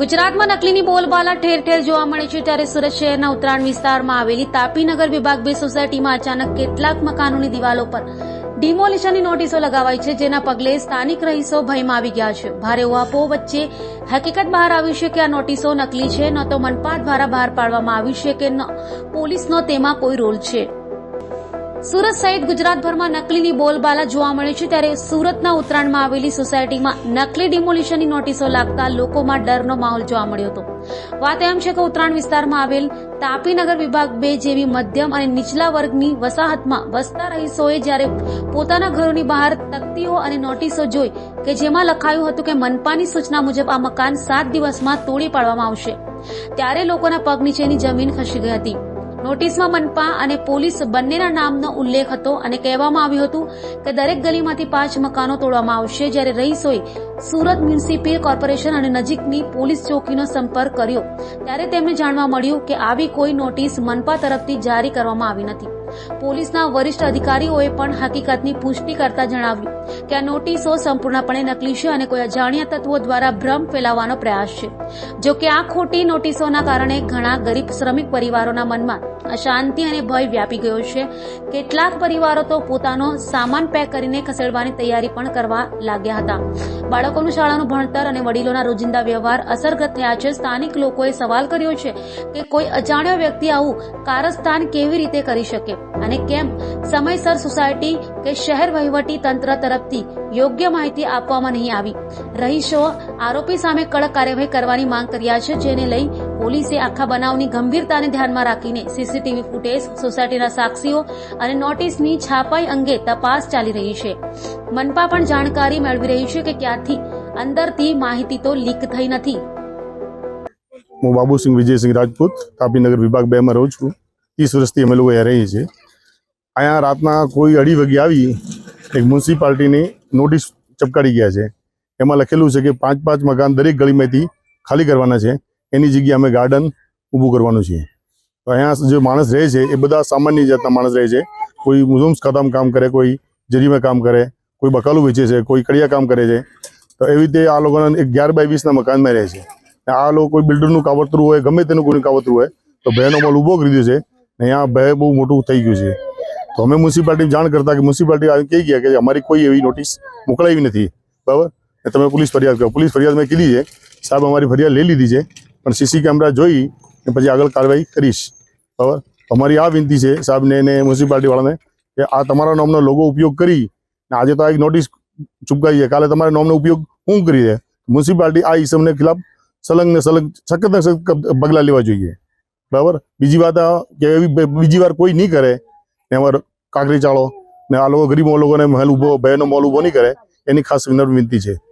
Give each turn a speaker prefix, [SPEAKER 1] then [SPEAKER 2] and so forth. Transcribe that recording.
[SPEAKER 1] ગુજરાતમાં નકલીની બોલબાલા ઠેર ઠેર જોવા મળે છે ત્યારે સુરત શહેરના ઉત્તરાયણ વિસ્તારમાં આવેલી તાપીનગર વિભાગ બે સોસાયટીમાં અચાનક કેટલાક મકાનોની દિવાલો પર ડિમોલિશનની નોટિસો લગાવાઈ છે, જેના પગલે સ્થાનિક રહીશો ભયમાં આવી ગયા છે. ભારે ઉહાપો વચ્ચે હકીકત બહાર આવી છે કે આ નોટિસો નકલી છે, ન તો મનપા દ્વારા બહાર પાડવામાં આવી છે કે પોલીસનો તેમાં કોઈ રોલ છે. સુરત સહિત ગુજરાતભરમાં નકલીની બોલબાલા જોવા મળે છે ત્યારે સુરતના ઉત્તરાયણમાં આવેલી સોસાયટીમાં નકલી ડિમોલિશનની નોટિસો લાગતા લોકોમાં ડરનો માહોલ જોવા મળ્યો હતો. વાત એમ છે કે ઉત્તરાયણ વિસ્તારમાં આવેલ તાપીનગર વિભાગ બે જેવી મધ્યમ અને નીચલા વર્ગની વસાહતમાં વસતા રહીશોએ જ્યારે પોતાના ઘરોની બહાર તકતીઓ અને નોટિસો જોઈ કે જેમાં લખાયું હતું કે મનપાની સૂચના મુજબ આ મકાન સાત દિવસમાં તોડી પાડવામાં આવશે. ત્યારે લોકોના પગ નીચેની જમીન ખસી ગઈ હતી. નોટિસમાં મનપા અને પોલીસ બંનેના નામનો ઉલ્લેખ હતો અને કહેવામાં આવ્યું હતું કે દરેક ગલીમાંથી પાંચ મકાનો તોડવામાં આવશે જ્યારે રહીશોએ સુરત મ્યુનિસિપલ કોર્પોરેશન અને નજીકની પોલીસ ચોકીનો સંપર્ક કર્યો. ત્યારે તેમને જાણવા મળ્યું કે આવી કોઈ નોટિસ મનપા તરફથી જારી કરવામાં આવી નથી. પોલીસના વરિષ્ઠ અધિકારીઓએ પણ હકીકતની પુષ્ટિ કરતા જણાવ્યું કે આ નોટિસો સંપૂર્ણપણે નકલી છે અને કોઈ અજાણ્યા તત્વો દ્વારા ભ્રમ ફેલાવવાનો પ્રયાસ છે. જો કે આ ખોટી નોટિસોના કારણે ઘણા ગરીબ શ્રમિક પરિવારોના મનમાં અશાંતિ અને ભય વ્યાપી ગયો છે. કેટલાક પરિવારો તો પોતાનો સામાન પેક કરીને ખસેડવાની તૈયારી પણ કરવા લાગ્યા હતા. બાળકોનું શાળાનું ભણતર અને વડીલોના રોજિંદા વ્યવહાર અસરગ્રસ્ત થયા છે. સ્થાનિક લોકોએ સવાલ કર્યો છે કે કોઈ અજાણ્યો વ્યક્તિ આવું કારસ્થાન કેવી રીતે કરી શકે અને કેમ? સમયસર સોસાયટી કે શહેર વહીવટી તંત્ર તરફથી યોગ્ય માહિતી આપવામાં નહીં આવી. રહીશો આરોપી સામે કડક કાર્યવાહી કરવાની માંગ કર્યા છે, જેને લઈ પોલીસે આખા બનાવની ગંભીરતાને ધ્યાનમાં રાખીને સીસીટીવી ફૂટેજ, સોસાયટીના સાક્ષીઓ અને નોટિસની છાપાઈ અંગે તપાસ ચાલી રહી છે. મનપા પણ જાણકારી મેળવી રહી છે કે ક્યાંથી અંદરથી માહિતી તો લીક થઈ નથી.
[SPEAKER 2] હું બાબુસિંહ વિજયસિંહ રાજપૂત તાપીનગર વિભાગ બેમાં રહું છું. ત્રીસ વર્ષથી અમે લોકો રહીએ છીએ. અહીંયા રાતના કોઈ અઢી વાગે આવી એક મ્યુનિસિપાલિટીની નોટિસ ચપકાડી ગયા છે. એમાં લખેલું છે કે પાંચ પાંચ મકાન દરેક ગલીમાંથી ખાલી કરવાના છે. એની જગ્યાએ અમે ગાર્ડન ઊભું કરવાનું છે તો અહીંયા જે માણસ રહે છે, એ બધા સામાન્ય જાતના માણસ રહે છે. કોઈ મુઝમ્સ ખાતામાં કામ કરે, કોઈ જરીમાં કામ કરે, કોઈ બકાલું વેચે છે, કોઈ કડિયા કામ કરે છે. તો એવી રીતે આ લોકોના એક અગિયાર બાય વીસના મકાનમાં રહે છે. આ લોકો કોઈ બિલ્ડરનું કાવતરું હોય, ગમે તેનું કોઈનું કાવતરું હોય, તો ભયનો મોલ ઊભો કરી દીધો છે. અહીંયા ભય બહુ મોટું થઈ ગયું છે. તો અમે મ્યુનિસિપાલિટી જાણ કરતા કે મ્યુનિસિપાલિટી કહી ગયા કે અમારી કોઈ એવી નોટિસ મોકલાવી નથી. બરાબર? તમે પોલીસ ફરિયાદ કરો. પોલીસ ફરિયાદ મેં કીધી છે. સાહેબ અમારી ફરિયાદ લઈ લીધી છે. પણ સીસી કેમેરા જોઈ ને પછી આગળ કાર્યવાહી કરીશ. બરાબર? અમારી આ વિનંતી છે સાહેબને અને મ્યુનિસિપાલિટીવાળાને કે આ તમારા નામનો લોગો ઉપયોગ કરી ને આજે તો આ એક નોટિસ ચૂપકાઈ છે કાલે તમારા નામનો ઉપયોગ હું કરી દે. મ્યુનિસિપાલિટી આ ઇસમને ખિલાફ સલંગ ને સલંગ સખત ને સખત પગલાં લેવા જોઈએ. બરાબર? બીજી વાત કે એવી બીજી વાર કોઈ નહીં કરે ને અમારે કાંકરી ચાળો ને આ લોકો ગરીબ લોકોને મહેલ ઊભો ભયનો મોલ ઊભો નહીં કરે, એની ખાસ વિનંતી છે.